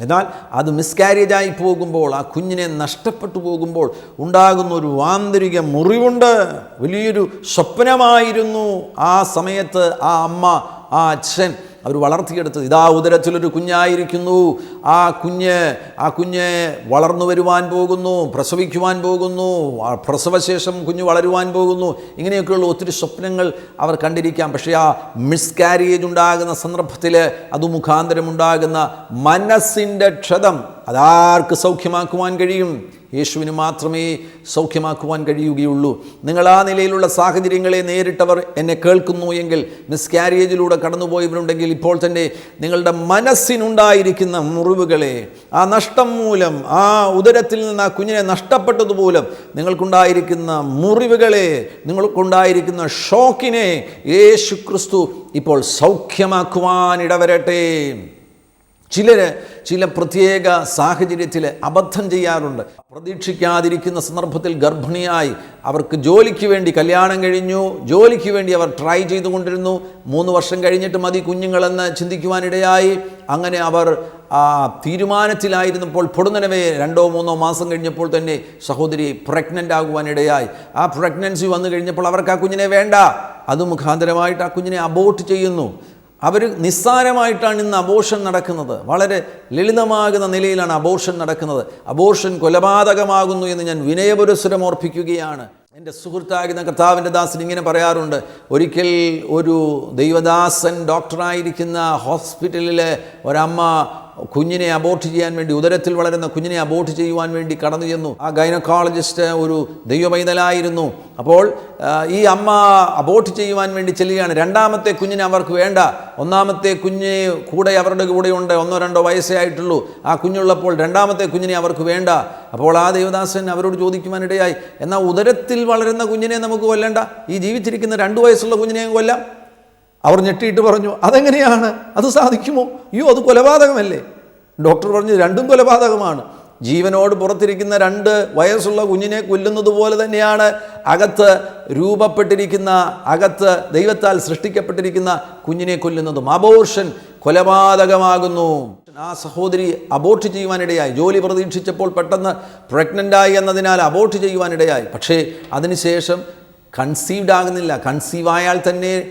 എന്നാൽ അത് മിസ്കാരേജായി പോകുമ്പോൾ ആ കുഞ്ഞിനെ നഷ്ടപ്പെട്ടു പോകുമ്പോൾ ഉണ്ടാകുന്ന ഒരു ആന്തരിക മുറിവുണ്ട്. വലിയൊരു സ്വപ്നമായിരുന്നു ആ സമയത്ത് ആ അമ്മ ആ അച്ഛൻ അവർ വളർത്തിയെടുത്തത്. ഇതാ ഉദരത്തിലൊരു കുഞ്ഞായിരിക്കുന്നു. ആ കുഞ്ഞ് ആ കുഞ്ഞ് വളർന്നു വരുവാൻ പോകുന്നു പ്രസവിക്കുവാൻ പോകുന്നു പ്രസവശേഷം കുഞ്ഞ് വളരുവാൻ പോകുന്നു. ഇങ്ങനെയൊക്കെയുള്ള ഒത്തിരി സ്വപ്നങ്ങൾ അവർ കണ്ടിരിക്കാം. പക്ഷേ ആ മിസ്കാരിയേജ് ഉണ്ടാകുന്ന സന്ദർഭത്തിൽ അത് മുഖാന്തരം ഉണ്ടാകുന്ന മനസ്സിന്റെ ക്ഷതം അതാർക്ക് സൗഖ്യമാക്കുവാൻ കഴിയും? യേശുവിന് മാത്രമേ സൗഖ്യമാക്കുവാൻ കഴിയുകയുള്ളൂ. നിങ്ങൾ ആ നിലയിലുള്ള സാഹചര്യങ്ങളെ നേരിട്ടവർ എന്നെ കേൾക്കുന്നു എങ്കിൽ മിസ്കാരിയേജിലൂടെ കടന്നുപോയവരുണ്ടെങ്കിൽ ഇപ്പോൾ തന്നെ നിങ്ങളുടെ മനസ്സിനുണ്ടായിരിക്കുന്ന മുറിവുകളെ ആ നഷ്ടം മൂലം ആ ഉദരത്തിൽ നിന്ന് ആ കുഞ്ഞിനെ നഷ്ടപ്പെട്ടതുമൂലം നിങ്ങൾക്കുണ്ടായിരിക്കുന്ന മുറിവുകളെ നിങ്ങൾക്കുണ്ടായിരിക്കുന്ന ഷോക്കിനെ യേശു ക്രിസ്തു ഇപ്പോൾ സൗഖ്യമാക്കുവാൻ ഇടവരട്ടെ. ചിലർ ചില പ്രത്യേക സാഹചര്യത്തിൽ അബദ്ധം ചെയ്യാറുണ്ട്. പ്രതീക്ഷിക്കാതിരിക്കുന്ന സന്ദർഭത്തിൽ ഗർഭിണിയായി അവർക്ക് ജോലിക്ക് വേണ്ടി കല്യാണം കഴിഞ്ഞു. ജോലിക്ക് വേണ്ടി അവർ ട്രൈ ചെയ്തുകൊണ്ടിരുന്നു. മൂന്ന് വർഷം കഴിഞ്ഞിട്ട് മതി കുഞ്ഞുങ്ങളെന്ന് ചിന്തിക്കുവാനിടയായി. അങ്ങനെ അവർ തീരുമാനത്തിലായിരുന്നപ്പോൾ പൊടുന്നനവേ രണ്ടോ മൂന്നോ മാസം കഴിഞ്ഞപ്പോൾ തന്നെ സഹോദരി പ്രഗ്നന്റ് ആകുവാനിടയായി. ആ പ്രഗ്നൻസി വന്നു കഴിഞ്ഞപ്പോൾ അവർക്ക് ആ കുഞ്ഞിനെ വേണ്ട. അത് മുഖാന്തരമായിട്ട് ആ കുഞ്ഞിനെ അബോട്ട് ചെയ്യുന്നു. അവർ നിസ്സാരമായിട്ടാണ് ഇന്ന് അബോഷൻ നടക്കുന്നത്. വളരെ ലളിതമാകുന്ന നിലയിലാണ് അബോഷൻ നടക്കുന്നത്. അബോഷൻ കൊലപാതകമാകുന്നു എന്ന് ഞാൻ വിനയപുരസ്വരം ഓർപ്പിക്കുകയാണ്. എന്റെ സുഹൃത്താകുന്ന കർത്താവിന്റെ ദാസൻ ഇങ്ങനെ പറയാറുണ്ട് ഒരിക്കൽ ഒരു ദൈവദാസൻ ഡോക്ടറായിരിക്കുന്ന ഹോസ്പിറ്റലിലെ ഒരമ്മ കുഞ്ഞിനെ അബോർട്ട് ചെയ്യാൻ വേണ്ടി ഉദരത്തിൽ വളരുന്ന കുഞ്ഞിനെ അബോർട്ട് ചെയ്യുവാൻ വേണ്ടി കടന്നു ചെന്നു. ആ ഗൈനക്കോളജിസ്റ്റ് ഒരു ദൈവപൈതലായിരുന്നു. അപ്പോൾ ഈ അമ്മ അബോർട്ട് ചെയ്യുവാൻ വേണ്ടി ചെല്ലുകയാണ്. രണ്ടാമത്തെ കുഞ്ഞിനെ അവർക്ക് വേണ്ട. ഒന്നാമത്തെ കുഞ്ഞ് കൂടെ അവരുടെ കൂടെ ഉണ്ട്. ഒന്നോ രണ്ടോ വയസ്സേ ആയിട്ടുള്ളൂ. ആ കുഞ്ഞുള്ളപ്പോൾ രണ്ടാമത്തെ കുഞ്ഞിനെ അവർക്ക് വേണ്ട. അപ്പോൾ ആ ദേവദാസൻ അവരോട് ചോദിക്കുവാനിടയായി എന്നാൽ ഉദരത്തിൽ വളരുന്ന കുഞ്ഞിനെ നമുക്ക് കൊല്ലണ്ട? ഈ ജീവിച്ചിരിക്കുന്ന രണ്ട് വയസ്സുള്ള കുഞ്ഞിനെയും കൊല്ലാം. അവർ ഞെട്ടിയിട്ട് പറഞ്ഞു അതെങ്ങനെയാണ്? അത് സാധിക്കുമോ? അയ്യോ അത് കൊലപാതകമല്ലേ? ഡോക്ടർ പറഞ്ഞു രണ്ടും കൊലപാതകമാണ്. ജീവനോട് പുറത്തിരിക്കുന്ന രണ്ട് വയസ്സുള്ള കുഞ്ഞിനെ കൊല്ലുന്നത് പോലെ തന്നെയാണ് അകത്ത് രൂപപ്പെട്ടിരിക്കുന്ന അകത്ത് ദൈവത്താൽ സൃഷ്ടിക്കപ്പെട്ടിരിക്കുന്ന കുഞ്ഞിനെ കൊല്ലുന്നതും. അബോർഷൻ കൊലപാതകമാകുന്നു. ആ സഹോദരി അബോർട്ട് ചെയ്യുവാനിടയായി. ജോലി പ്രതീക്ഷിച്ചപ്പോൾ പെട്ടെന്ന് പ്രഗ്നന്റായി എന്നതിനാൽ അബോർട്ട് ചെയ്യുവാനിടയായി. പക്ഷേ അതിനുശേഷം കൺസീവ്ഡ് ആകുന്നില്ല. കൺസീവ് ആയാൽ തന്നെ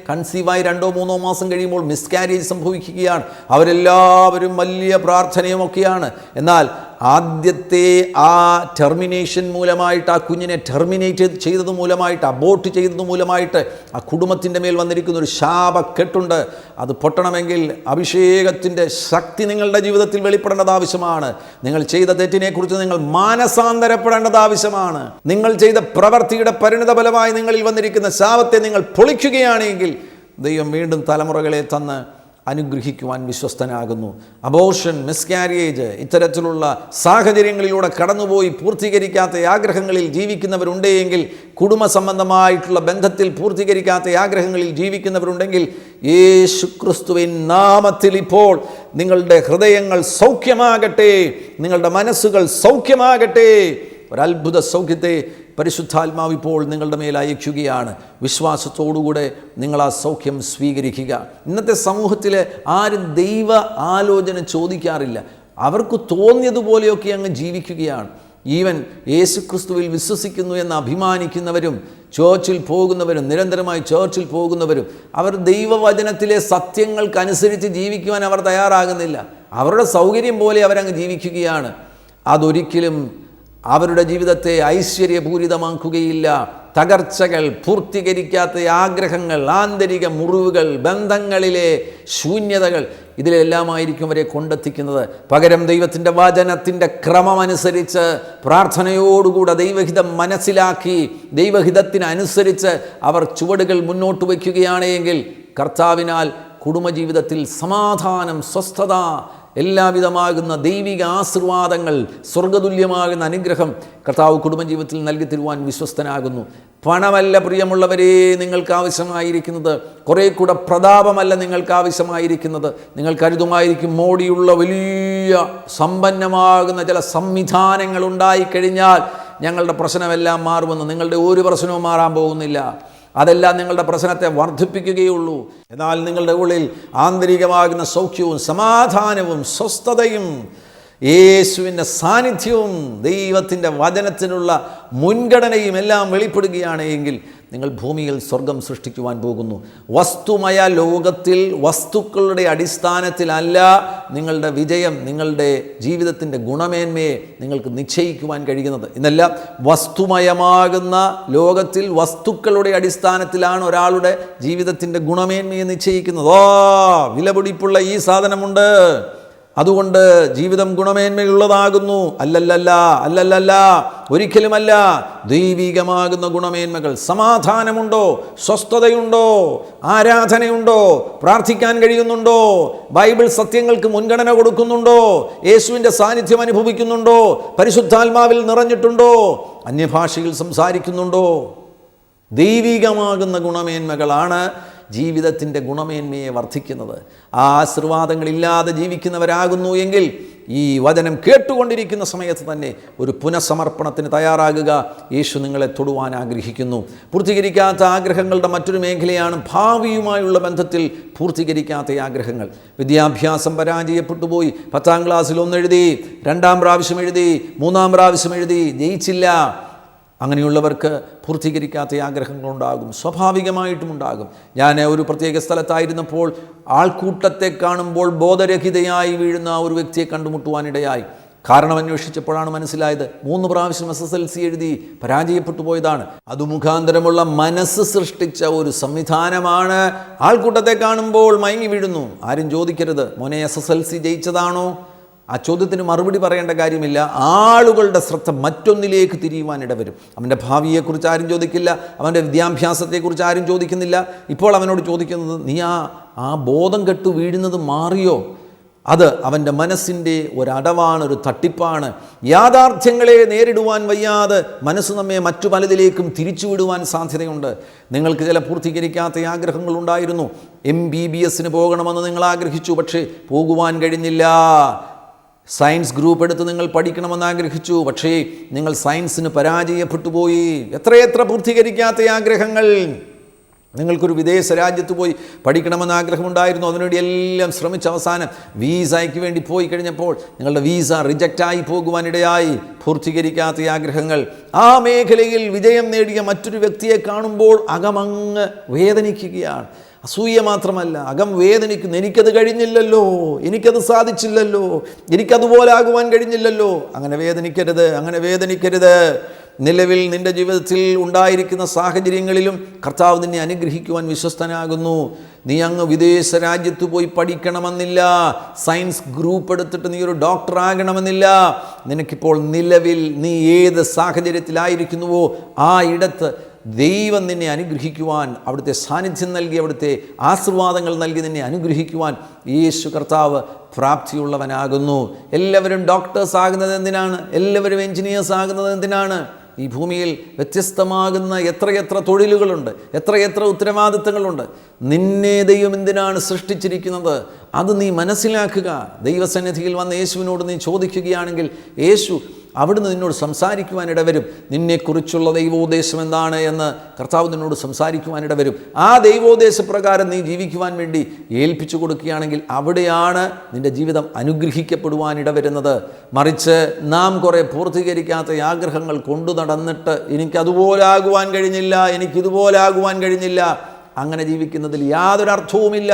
ആയി രണ്ടോ മൂന്നോ മാസം കഴിയുമ്പോൾ മിസ്കാരേജ് സംഭവിക്കുകയാണ്. അവരെല്ലാവരും വലിയ പ്രാർത്ഥനയുമൊക്കെയാണ്. എന്നാൽ ആദ്യത്തെ ആ ടെർമിനേഷൻ മൂലമായിട്ട് ആ കുഞ്ഞിനെ ടെർമിനേറ്റ് ചെയ്തത് മൂലമായിട്ട് അബോട്ട് ചെയ്തത് മൂലമായിട്ട് ആ കുടുംബത്തിന്റെ മേൽ വന്നിരിക്കുന്ന ഒരു ശാപക്കെട്ടുണ്ട്. അത് പൊട്ടണമെങ്കിൽ അഭിഷേകത്തിന്റെ ശക്തി നിങ്ങളുടെ ജീവിതത്തിൽ വെളിപ്പെടേണ്ടത് ആവശ്യമാണ്. നിങ്ങൾ ചെയ്ത തെറ്റിനെക്കുറിച്ച് നിങ്ങൾ മാനസാന്തരപ്പെടേണ്ടത് ആവശ്യമാണ്. നിങ്ങൾ ചെയ്ത പ്രവൃത്തിയുടെ പരിണിത ഫലമായി നിങ്ങളിൽ വന്നിരിക്കുന്ന ശാപത്തെ നിങ്ങൾ പൊളിക്കുകയാണെങ്കിൽ ദൈവം വീണ്ടും തലമുറകളെ തന്ന് അനുഗ്രഹിക്കുവാൻ വിശ്വസ്തനാകുന്നു. അബോഷൻ മിസ്കാരിയേജ് ഇത്തരത്തിലുള്ള സാഹചര്യങ്ങളിലൂടെ കടന്നുപോയി പൂർത്തീകരിക്കാത്ത ആഗ്രഹങ്ങളിൽ ജീവിക്കുന്നവരുണ്ടെങ്കിൽ കുടുംബ സംബന്ധമായിട്ടുള്ള ബന്ധത്തിൽ പൂർത്തീകരിക്കാത്ത ആഗ്രഹങ്ങളിൽ ജീവിക്കുന്നവരുണ്ടെങ്കിൽ യേശു ക്രിസ്തുവിൻ നാമത്തിൽ ഇപ്പോൾ നിങ്ങളുടെ ഹൃദയങ്ങൾ സൗഖ്യമാകട്ടെ നിങ്ങളുടെ മനസ്സുകൾ സൗഖ്യമാകട്ടെ ഒരത്ഭുത സൗഖ്യത്തെ പരിശുദ്ധാത്മാവ് ഇപ്പോൾ നിങ്ങളുടെ മേൽ അയക്കുകയാണ് വിശ്വാസത്തോടുകൂടെ നിങ്ങൾ ആ സൗഖ്യം സ്വീകരിക്കുക. ഇന്നത്തെ സമൂഹത്തിൽ ആരും ദൈവ ആലോചന ചോദിക്കാറില്ല. അവർക്ക് തോന്നിയതുപോലെയൊക്കെ അങ്ങ് ജീവിക്കുകയാണ്. ഈവൻ യേശുക്രിസ്തുവിൽ വിശ്വസിക്കുന്നു എന്ന് അഭിമാനിക്കുന്നവരും ചേർച്ചിൽ പോകുന്നവരും നിരന്തരമായി ചേർച്ചിൽ പോകുന്നവരും അവർ ദൈവവചനത്തിലെ സത്യങ്ങൾക്കനുസരിച്ച് ജീവിക്കുവാൻ അവർ തയ്യാറാകുന്നില്ല. അവരുടെ സൗകര്യം പോലെ അവരങ്ങ് ജീവിക്കുകയാണ്. അതൊരിക്കലും അവരുടെ ജീവിതത്തെ ഐശ്വര്യപൂരിതമാക്കുകയില്ല. തകർച്ചകൾ പൂർത്തീകരിക്കാത്ത ആഗ്രഹങ്ങൾ ആന്തരിക മുറിവുകൾ ബന്ധങ്ങളിലെ ശൂന്യതകൾ ഇതിലെല്ലാമായിരിക്കും അവരെ കൊണ്ടെത്തിക്കുന്നത്. പകരം ദൈവത്തിന്റെ വചനത്തിന്റെ ക്രമമനുസരിച്ച് പ്രാർത്ഥനയോടുകൂടെ ദൈവഹിതം മനസ്സിലാക്കി ദൈവഹിതത്തിനനുസരിച്ച് അവർ ചുവടുകൾ മുന്നോട്ട് വയ്ക്കുകയാണെങ്കിൽ കർത്താവിനാൽ കുടുംബജീവിതത്തിൽ സമാധാനം സ്വസ്ഥത എല്ലാവിധമാകുന്ന ദൈവിക ആശീർവാദങ്ങൾ സ്വർഗതുല്യമാകുന്ന അനുഗ്രഹം കർത്താവ് കുടുംബജീവിതത്തിൽ നൽകി തരുവാൻ വിശ്വസ്തനാകുന്നു. പണമല്ല പ്രിയമുള്ളവരെ നിങ്ങൾക്ക് ആവശ്യമായിരിക്കുന്നത് കുറേ കൂടെ പ്രതാപമല്ല നിങ്ങൾക്ക് ആവശ്യമായിരിക്കുന്നത്. നിങ്ങൾ കരുതുമായിരിക്കും മോടിയുള്ള വലിയ സമ്പന്നമാകുന്ന ചില സംവിധാനങ്ങൾ ഉണ്ടായിക്കഴിഞ്ഞാൽ ഞങ്ങളുടെ പ്രശ്നമെല്ലാം മാറുമെന്ന്. നിങ്ങളുടെ ഒരു പ്രശ്നവും മാറാൻ പോകുന്നില്ല. അതെല്ലാം നിങ്ങളുടെ പ്രശ്നത്തെ വർദ്ധിപ്പിക്കുകയുള്ളൂ. എന്നാൽ നിങ്ങളുടെ ഉള്ളിൽ ആന്തരികമാകുന്ന സൗഖ്യവും സമാധാനവും സ്വസ്ഥതയും യേശുവിന്റെ സാന്നിധ്യവും ദൈവത്തിന്റെ വചനത്തിനുള്ള മുൻഗണനയും എല്ലാം വെളിപ്പെടുകയാണ് എങ്കിൽ നിങ്ങൾ ഭൂമിയിൽ സ്വർഗം സൃഷ്ടിക്കുവാൻ പോകുന്നു. വസ്തുമയ ലോകത്തിൽ വസ്തുക്കളുടെ അടിസ്ഥാനത്തിലല്ല നിങ്ങളുടെ വിജയം നിങ്ങളുടെ ജീവിതത്തിന്റെ ഗുണമേന്മയെ നിങ്ങൾക്ക് നിശ്ചയിക്കുവാൻ കഴിയുന്നത്. ഇന്നല്ല വസ്തുമയമാകുന്ന ലോകത്തിൽ വസ്തുക്കളുടെ അടിസ്ഥാനത്തിലാണ് ഒരാളുടെ ജീവിതത്തിന്റെ ഗുണമേന്മയെ നിശ്ചയിക്കുന്നത്. ഓ വിലപിടിപ്പുള്ള ഈ സാധനമുണ്ട്. അതുകൊണ്ട് ജീവിതം ഗുണമേന്മയുള്ളതാകുന്നു. അല്ലല്ലല്ല അല്ലല്ലല്ല ഒരിക്കലുമല്ല. ദൈവികമാകുന്ന ഗുണമേന്മകൾ സമാധാനമുണ്ടോ? സ്വസ്ഥതയുണ്ടോ? ആരാധനയുണ്ടോ? പ്രാർത്ഥിക്കാൻ കഴിയുന്നുണ്ടോ? ബൈബിൾ സത്യങ്ങൾക്ക് മുൻഗണന കൊടുക്കുന്നുണ്ടോ? യേശുവിന്റെ സാന്നിധ്യം അനുഭവിക്കുന്നുണ്ടോ? പരിശുദ്ധാത്മാവിൽ നിറഞ്ഞിട്ടുണ്ടോ? അന്യഭാഷയിൽ സംസാരിക്കുന്നുണ്ടോ? ദൈവികമാകുന്ന ഗുണമേന്മകളാണ് ജീവിതത്തിന്റെ ഗുണമേന്മയെ വർദ്ധിക്കുന്നത്. ആ ആശീർവാദങ്ങളില്ലാതെ ജീവിക്കുന്നവരാകുന്നു എങ്കിൽ ഈ വചനം കേട്ടുകൊണ്ടിരിക്കുന്ന സമയത്ത് തന്നെ ഒരു പുനഃസമർപ്പണത്തിന് തയ്യാറാകുക. യേശു നിങ്ങളെ തൊടുവാൻ ആഗ്രഹിക്കുന്നു. പൂർത്തീകരിക്കാത്ത ആഗ്രഹങ്ങളുടെ മറ്റൊരു മേഖലയാണ് ഭാവിയുമായുള്ള ബന്ധത്തിൽ പൂർത്തീകരിക്കാത്ത ആഗ്രഹങ്ങൾ. വിദ്യാഭ്യാസം പരാജയപ്പെട്ടു പോയി. പത്താം ക്ലാസ്സിൽ ഒന്നെഴുതി രണ്ടാം പ്രാവശ്യം എഴുതി മൂന്നാം പ്രാവശ്യം എഴുതി ജയിച്ചില്ല. അങ്ങനെയുള്ളവർക്ക് പൂർത്തീകരിക്കാത്ത ആഗ്രഹങ്ങളുണ്ടാകും. സ്വാഭാവികമായിട്ടും ഉണ്ടാകും. ഞാൻ ഒരു പ്രത്യേക സ്ഥലത്തായിരുന്നപ്പോൾ ആൾക്കൂട്ടത്തെ കാണുമ്പോൾ ബോധരഹിതയായി വീഴുന്ന ഒരു വ്യക്തിയെ കണ്ടുമുട്ടുവാനിടയായി. കാരണം അന്വേഷിച്ചപ്പോഴാണ് മനസ്സിലായത്. മൂന്ന് പ്രാവശ്യം എസ് എസ് എൽ സി എഴുതി പരാജയപ്പെട്ടു പോയതാണ്. അത് മുഖാന്തരമുള്ള മനസ്സ് സൃഷ്ടിച്ച ഒരു സംവിധാനമാണ്. ആൾക്കൂട്ടത്തെ കാണുമ്പോൾ മയങ്ങി വീഴുന്നു. ആരും ചോദിക്കരുത്. മോനെ എസ് എസ് എൽ സി ജയിച്ചതാണോ? ആ ചോദ്യത്തിന് മറുപടി പറയേണ്ട കാര്യമില്ല. ആളുകളുടെ ശ്രദ്ധ മറ്റൊന്നിലേക്ക് തിരിയുവാനിട വരും. അവന്റെ ഭാവിയെക്കുറിച്ച് ആരും ചോദിക്കില്ല. അവന്റെ വിദ്യാഭ്യാസത്തെക്കുറിച്ച് ആരും ചോദിക്കുന്നില്ല. ഇപ്പോൾ അവനോട് ചോദിക്കുന്നത് നീ ആ ആ ബോധം കെട്ട് വീഴുന്നത് മാറിയോ? അത് അവന്റെ മനസ്സിന്റെ ഒരടവാണ് ഒരു തട്ടിപ്പാണ്. യാഥാർത്ഥ്യങ്ങളെ നേരിടുവാൻ വയ്യാതെ മനസ്സ് നമ്മെ മറ്റു പലതിലേക്കും തിരിച്ചുവിടുവാൻ സാധ്യതയുണ്ട്. നിങ്ങൾക്ക് ചില പൂർത്തീകരിക്കാത്ത ആഗ്രഹങ്ങളുണ്ടായിരുന്നു എം ബി ബി എസിന് പോകണമെന്ന് നിങ്ങൾ ആഗ്രഹിച്ചു. പക്ഷേ പോകുവാൻ കഴിഞ്ഞില്ല. സയൻസ് ഗ്രൂപ്പ് എടുത്ത് നിങ്ങൾ പഠിക്കണമെന്ന് ആഗ്രഹിച്ചു. പക്ഷേ നിങ്ങൾ സയൻസിന് പരാജയപ്പെട്ടു പോയി. എത്രയെത്ര പൂർത്തീകരിക്കാത്ത ആഗ്രഹങ്ങൾ. നിങ്ങൾക്കൊരു വിദേശ രാജ്യത്ത് പോയി പഠിക്കണമെന്ന് ആഗ്രഹമുണ്ടായിരുന്നു. അതിനുവേണ്ടി എല്ലാം ശ്രമിച്ച അവസാനം വീസയ്ക്ക് വേണ്ടി പോയി കഴിഞ്ഞപ്പോൾ നിങ്ങളുടെ വീസ റിജക്റ്റായി പോകുവാനിടയായി. പൂർത്തീകരിക്കാത്ത ആഗ്രഹങ്ങൾ. ആ മേഖലയിൽ വിജയം നേടിയ മറ്റൊരു വ്യക്തിയെ കാണുമ്പോൾ അകമങ്ങ് വേദനിക്കുകയാണ്. അസൂയ മാത്രമല്ല അകം വേദനിക്കുന്നു. എനിക്കത് കഴിഞ്ഞില്ലല്ലോ എനിക്കത് സാധിച്ചില്ലല്ലോ എനിക്കതുപോലെ ആകുവാൻ കഴിഞ്ഞില്ലല്ലോ. അങ്ങനെ വേദനിക്കരുത് അങ്ങനെ വേദനിക്കരുത്. നിലവിൽ നിന്റെ ജീവിതത്തിൽ ഉണ്ടായിരിക്കുന്ന സാഹചര്യങ്ങളിലും കർത്താവ് നിന്നെ അനുഗ്രഹിക്കുവാൻ വിശ്വസ്തനാകുന്നു. നീ അങ്ങ് വിദേശ രാജ്യത്ത് പോയി പഠിക്കണമെന്നില്ല. സയൻസ് ഗ്രൂപ്പ് എടുത്തിട്ട് നീ ഒരു ഡോക്ടർ ആകണമെന്നില്ല. നിനക്കിപ്പോൾ നിലവിൽ നീ ഏത് സാഹചര്യത്തിലായിരിക്കുന്നുവോ ആ ഇടത്ത് ദൈവം നിന്നെ അനുഗ്രഹിക്കുവാൻ അവിടുത്തെ സാന്നിധ്യം നൽകി അവിടുത്തെ ആശീർവാദങ്ങൾ നൽകി നിന്നെ അനുഗ്രഹിക്കുവാൻ യേശു കർത്താവ് പ്രാപ്തിയുള്ളവനാകുന്നു. എല്ലാവരും ഡോക്ടേഴ്സ് ആകുന്നത് എന്തിനാണ്? എല്ലാവരും എഞ്ചിനീയേഴ്സ് ആകുന്നത് എന്തിനാണ്? ഈ ഭൂമിയിൽ വ്യത്യസ്തമാകുന്ന എത്രയെത്ര തൊഴിലുകളുണ്ട് എത്രയെത്ര ഉത്തരവാദിത്തങ്ങളുണ്ട്. നിന്നെ ദൈവം എന്തിനാണ് സൃഷ്ടിച്ചിരിക്കുന്നത്? അത് നീ മനസ്സിലാക്കുക. ദൈവസന്നിധിയിൽ വന്ന യേശുവിനോട് നീ ചോദിക്കുകയാണെങ്കിൽ യേശു അവിടുന്ന് നിന്നോട് സംസാരിക്കുവാൻ ഇടവരും. നിന്നെക്കുറിച്ചുള്ള ദൈവോദ്ദേശം എന്താണ് എന്ന് കർത്താവ് നിന്നോട് സംസാരിക്കുവാൻ ഇടവരും. ആ ദൈവോദ്ദേശപ്രകാരം നീ ജീവിക്കുവാൻ വേണ്ടി ഏൽപ്പിച്ചു കൊടുക്കുകയാണെങ്കിൽ അവിടെയാണ് നിന്റെ ജീവിതം അനുഗ്രഹിക്കപ്പെടുവാൻ ഇടവരുന്നത്. മറിച്ച് നാം കുറേ പൂർത്തീകരിക്കാത്ത ആഗ്രഹങ്ങൾ കൊണ്ടു നടന്നിട്ട് എനിക്കതുപോലെ ആകുവാൻ കഴിഞ്ഞില്ല എനിക്കിതുപോലെ ആകുവാൻ കഴിഞ്ഞില്ല. അങ്ങനെ ജീവിക്കുന്നതിൽ യാതൊരു അർത്ഥവുമില്ല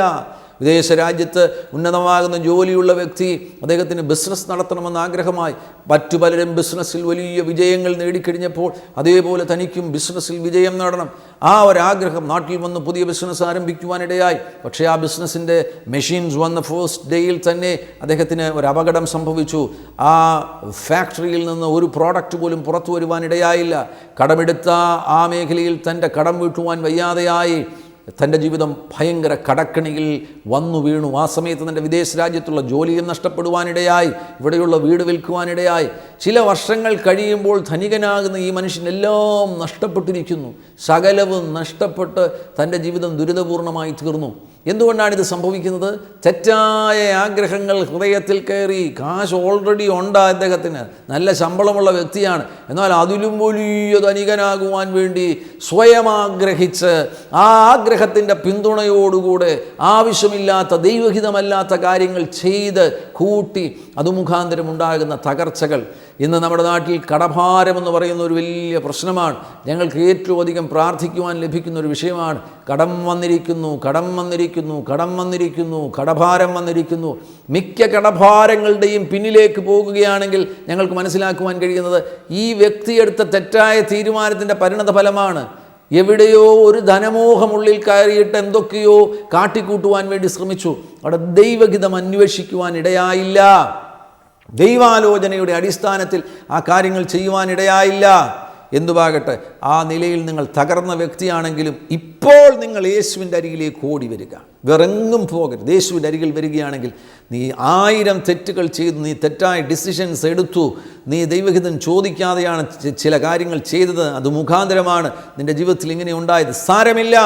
വിദേശ രാജ്യത്ത് ഉന്നതമാകുന്ന ജോലിയുള്ള വ്യക്തി അദ്ദേഹത്തിന് ബിസിനസ് നടത്തണമെന്ന് ആഗ്രഹമായി. മറ്റു പലരും ബിസിനസ്സിൽ വലിയ വിജയങ്ങൾ നേടിക്കഴിഞ്ഞപ്പോൾ അതേപോലെ തനിക്കും ബിസിനസ്സിൽ വിജയം നേടണം. ആ ഒരാഗ്രഹം നാട്ടിൽ വന്ന് പുതിയ ബിസിനസ് ആരംഭിക്കുവാനിടയായി. പക്ഷേ ആ ബിസിനസ്സിന്റെ മെഷീൻസ് വന്ന ഫസ്റ്റ് ഡേയിൽ തന്നെ അദ്ദേഹത്തിന് ഒരു അപകടം സംഭവിച്ചു. ആ ഫാക്ടറിയിൽ നിന്ന് ഒരു പ്രോഡക്റ്റ് പോലും പുറത്തു വരുവാനിടയായില്ല. കടമെടുത്ത ആ മേഖലയിൽ തന്റെ കടം വീട്ടുവാൻ വയ്യാതെയായി. തന്റെ ജീവിതം ഭയങ്കര കടക്കണിയിൽ വന്നു വീണു. ആ സമയത്ത് തന്റെ വിദേശ രാജ്യത്തുള്ള ജോലിയും നഷ്ടപ്പെടുവാനിടയായി ഇവിടെയുള്ള വീട് വിൽക്കുവാനിടയായി. ചില വർഷങ്ങൾ കഴിയുമ്പോൾ ധനികനാകുന്ന ഈ മനുഷ്യൻ എല്ലാം നഷ്ടപ്പെട്ടിരിക്കുന്നു. സകലവും നഷ്ടപ്പെട്ട് തന്റെ ജീവിതം ദുരിതപൂർണമായി തീർന്നു. എന്തുകൊണ്ടാണ് ഇത് സംഭവിക്കുന്നത്? തെറ്റായ ആഗ്രഹങ്ങൾ ഹൃദയത്തിൽ കയറി കാശ് ഓൾറെഡി ഉണ്ട് അദ്ദേഹത്തിന്. നല്ല ശമ്പളമുള്ള വ്യക്തിയാണ്. എന്നാൽ അതിലും വലിയ ധനികനാകുവാൻ വേണ്ടി സ്വയം ആഗ്രഹിച്ച് ആ ആഗ്രഹത്തിന്റെ പിന്തുണയോടുകൂടെ ആവശ്യമില്ലാത്ത ദൈവഹിതമല്ലാത്ത കാര്യങ്ങൾ ചെയ്ത് കൂട്ടി അതുമുഖാന്തരം ഉണ്ടാകുന്ന തകർച്ചകൾ. ഇന്ന് നമ്മുടെ നാട്ടിൽ കടഭാരം എന്ന് പറയുന്ന ഒരു വലിയ പ്രശ്നമാണ്. ഞങ്ങൾക്ക് ഏറ്റവും അധികം പ്രാർത്ഥിക്കുവാൻ ലഭിക്കുന്ന ഒരു വിഷയമാണ്. കടം വന്നിരിക്കുന്നു കടം വന്നിരിക്കുന്നു കടം വന്നിരിക്കുന്നു കടഭാരം വന്നിരിക്കുന്നു. മിക്ക കടഭാരങ്ങളുടെയും പിന്നിലേക്ക് പോകുകയാണെങ്കിൽ ഞങ്ങൾക്ക് മനസ്സിലാക്കുവാൻ കഴിയുന്നത് ഈ വ്യക്തിയെടുത്ത തെറ്റായ തീരുമാനത്തിന്റെ പരിണത ഫലമാണ് എവിടെയോ ഒരു ധനമോഹമുള്ളിൽ കയറിയിട്ട് എന്തൊക്കെയോ കാട്ടിക്കൂട്ടുവാൻ വേണ്ടി ശ്രമിച്ചു. അവിടെ ദൈവഹിതം അന്വേഷിക്കുവാൻ ഇടയായില്ല. ദൈവാലോചനയുടെ അടിസ്ഥാനത്തിൽ ആ കാര്യങ്ങൾ ചെയ്യുവാനിടയായില്ല. എന്തുവാകട്ടെ ആ നിലയിൽ നിങ്ങൾ തകർന്ന വ്യക്തിയാണെങ്കിലും ഇപ്പോൾ നിങ്ങൾ യേശുവിന്റെ അരികിലേക്ക് ഓടി വരിക വിറങ്ങും പോകരുത്. യേശുവിന്റെ അരികിൽ വരികയാണെങ്കിൽ നീ ആയിരം തെറ്റുകൾ ചെയ്തു നീ തെറ്റായ ഡിസിഷൻസ് എടുത്തു നീ ദൈവഹിതം ചോദിക്കാതെയാണ് ചില കാര്യങ്ങൾ ചെയ്തത്. അത് മുഖാന്തരമാണ് നിന്റെ ജീവിതത്തിൽ ഇങ്ങനെ ഉണ്ടായത്. സാരമില്ല.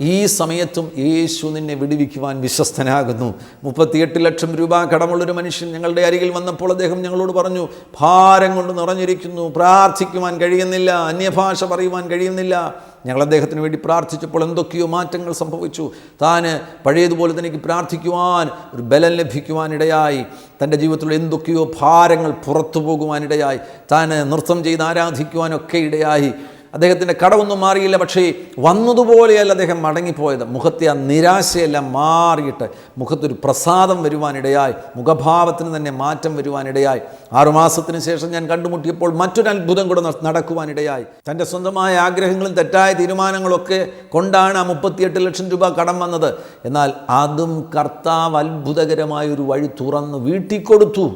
ഈ സമയത്തും യേശു നിന്നെ വിടുവിക്കുവാൻ വിശ്വസ്തനാകുന്നു. മുപ്പത്തിയെട്ട് ലക്ഷം രൂപ കടമുള്ളൊരു മനുഷ്യൻ ഞങ്ങളുടെ അരികിൽ വന്നപ്പോൾ അദ്ദേഹം ഞങ്ങളോട് പറഞ്ഞു ഭാരം കൊണ്ട് നിറഞ്ഞിരിക്കുന്നു പ്രാർത്ഥിക്കുവാൻ കഴിയുന്നില്ല അന്യഭാഷ പറയുവാൻ കഴിയുന്നില്ല. ഞങ്ങൾ അദ്ദേഹത്തിന് വേണ്ടി പ്രാർത്ഥിച്ചപ്പോൾ എന്തൊക്കെയോ മാറ്റങ്ങൾ സംഭവിച്ചു. താന് പഴയതുപോലെ തനിക്ക് പ്രാർത്ഥിക്കുവാൻ ഒരു ബലം ലഭിക്കുവാനിടയായി. തന്റെ ജീവിതത്തിലുള്ള എന്തൊക്കെയോ ഭാരങ്ങൾ പുറത്തു പോകുവാനിടയായി താന് നൃത്തം ചെയ്ത് ആരാധിക്കുവാനൊക്കെ ഇടയായി. അദ്ദേഹത്തിന്റെ കടമൊന്നും മാറിയില്ല പക്ഷേ വന്നതുപോലെയല്ല അദ്ദേഹം മടങ്ങിപ്പോയത്. മുഖത്തെ ആ നിരാശയെല്ലാം മാറിയിട്ട് മുഖത്തൊരു പ്രസാദം വരുവാനിടയായി മുഖഭാവത്തിന് തന്നെ മാറ്റം വരുവാനിടയായി. ആറുമാസത്തിന് ശേഷം ഞാൻ കണ്ടുമുട്ടിയപ്പോൾ മറ്റൊരു അത്ഭുതം കൂടെ നടക്കുവാനിടയായി. തന്റെ സ്വന്തമായ ആഗ്രഹങ്ങളും തെറ്റായ തീരുമാനങ്ങളൊക്കെ കൊണ്ടാണ് ആ മുപ്പത്തിയെട്ട് ലക്ഷം രൂപ കടം വന്നത്. എന്നാൽ അതും കർത്താവ് അത്ഭുതകരമായ ഒരു വഴി തുറന്ന് വീട്ടിൽ കൊടുത്തു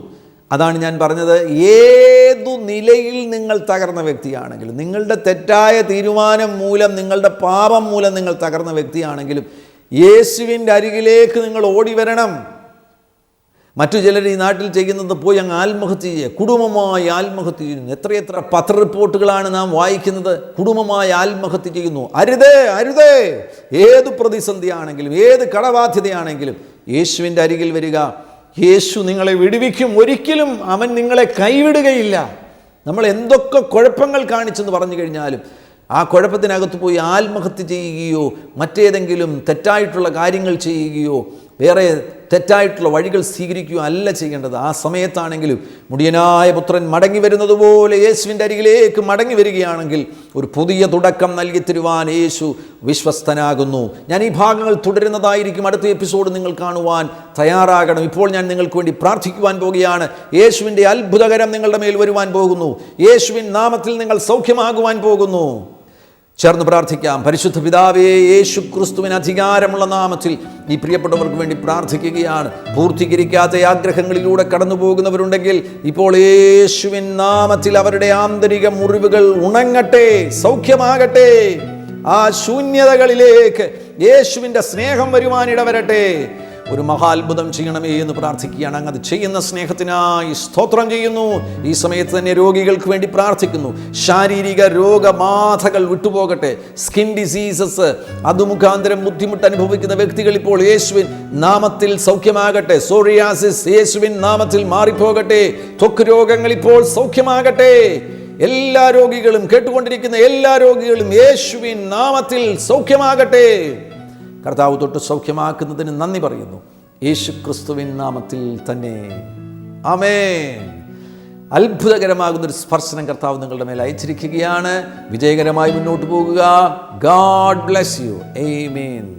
അതാണ് ഞാൻ പറഞ്ഞത്. ഏതു നിലയിൽ നിങ്ങൾ തകർന്ന വ്യക്തിയാണെങ്കിലും നിങ്ങളുടെ തെറ്റായ തീരുമാനം മൂലം നിങ്ങളുടെ പാപം മൂലം നിങ്ങൾ തകർന്ന വ്യക്തിയാണെങ്കിലും യേശുവിന്റെ അരികിലേക്ക് നിങ്ങൾ ഓടി വരണം. മറ്റു ചിലർ ഈ നാട്ടിൽ ചെയ്യുന്നത് പോയി അങ്ങ് ആത്മഹത്യ ചെയ്യുക. കുടുംബമായി ആത്മഹത്യ ചെയ്യുന്നു. എത്രയെത്ര പത്ര റിപ്പോർട്ടുകളാണ് നാം വായിക്കുന്നത്. കുടുംബമായി ആത്മഹത്യ ചെയ്യുന്നു. അരുതേ അരുതേ. ഏത് പ്രതിസന്ധിയാണെങ്കിലും ഏത് കടബാധ്യതയാണെങ്കിലും യേശുവിന്റെ അരികിൽ വരിക. യേശു നിങ്ങളെ വിടുവിക്കും. ഒരിക്കലും അവൻ നിങ്ങളെ കൈവിടുകയില്ല. നമ്മൾ എന്തൊക്കെ കുഴപ്പങ്ങൾ കാണിച്ചെന്ന് പറഞ്ഞു കഴിഞ്ഞാലും ആ കുഴപ്പത്തിനകത്ത് പോയി ആത്മഹത്യ ചെയ്യുകയോ മറ്റേതെങ്കിലും തെറ്റായിട്ടുള്ള കാര്യങ്ങൾ ചെയ്യുകയോ വേറെ തെറ്റായിട്ടുള്ള വഴികൾ സ്വീകരിക്കുക അല്ല ചെയ്യേണ്ടത്. ആ സമയത്താണെങ്കിലും മുടിയനായ പുത്രൻ മടങ്ങി വരുന്നത് പോലെ യേശുവിന്റെ അരികിലേക്ക് മടങ്ങി വരികയാണെങ്കിൽ ഒരു പുതിയ തുടക്കം നൽകി തരുവാൻ യേശു വിശ്വസ്തനാകുന്നു. ഞാൻ ഈ ഭാഗങ്ങൾ തുടരുന്നതായിരിക്കും അടുത്ത എപ്പിസോഡ് നിങ്ങൾ കാണുവാൻ തയ്യാറാകണം. ഇപ്പോൾ ഞാൻ നിങ്ങൾക്ക് വേണ്ടി പ്രാർത്ഥിക്കുവാൻ പോവുകയാണ് യേശുവിന്റെ അത്ഭുതകരം നിങ്ങളുടെ മേൽ വരുവാൻ പോകുന്നു. യേശുവിൻ നാമത്തിൽ നിങ്ങൾ സൗഖ്യമാകുവാൻ പോകുന്നു. ചേർന്ന് പ്രാർത്ഥിക്കാം. പരിശുദ്ധ പിതാവേ യേശു ക്രിസ്തുവിന് അധികാരമുള്ള നാമത്തിൽ ഈ പ്രിയപ്പെട്ടവർക്ക് വേണ്ടി പ്രാർത്ഥിക്കുകയാണ്. പൂർത്തീകരിക്കാത്ത ആഗ്രഹങ്ങളിലൂടെ കടന്നു പോകുന്നവരുണ്ടെങ്കിൽ ഇപ്പോൾ യേശുവിൻ നാമത്തിൽ അവരുടെ ആന്തരിക മുറിവുകൾ ഉണങ്ങട്ടെ സൗഖ്യമാകട്ടെ. ആ ശൂന്യതകളിലേക്ക് യേശുവിന്റെ സ്നേഹം വരുവാനിടവരട്ടെ. ഒരു മഹാത്ഭുതം ചെയ്യണമേ എന്ന് പ്രാർത്ഥിക്കുകയാണ്. അങ്ങ് അത് ചെയ്യുന്ന സ്നേഹത്തിനായി സ്തോത്രം ചെയ്യുന്നു. ഈ സമയത്ത് തന്നെ രോഗികൾക്ക് വേണ്ടി പ്രാർത്ഥിക്കുന്നു. ശാരീരിക രോഗബാധകൾ വിട്ടുപോകട്ടെ. സ്കിൻ ഡിസീസസ് അത് മുഖാന്തരം ബുദ്ധിമുട്ട് അനുഭവിക്കുന്ന വ്യക്തികൾ ഇപ്പോൾ യേശുവിൻ നാമത്തിൽ സൗഖ്യമാകട്ടെ. സോറിയാസിസ് യേശുവിൻ നാമത്തിൽ മാറിപ്പോകട്ടെ. ത്വക്ക് രോഗങ്ങൾ ഇപ്പോൾ സൗഖ്യമാകട്ടെ. എല്ലാ രോഗികളും കേട്ടുകൊണ്ടിരിക്കുന്ന എല്ലാ രോഗികളും യേശുവിൻ നാമത്തിൽ സൗഖ്യമാകട്ടെ. കർത്താവ് തൊട്ട് സൗഖ്യമാക്കുന്നതിന് നന്ദി പറയുന്നു. യേശു ക്രിസ്തുവിൻ നാമത്തിൽ തന്നെ. ആമേൻ. അത്ഭുതകരമാകുന്ന ഒരു സ്പർശനം കർത്താവ് നിങ്ങളുടെ മേൽ അയച്ചിരിക്കുകയാണ്. വിജയകരമായി മുന്നോട്ട് പോകുക. God bless you. എയ്മേൻ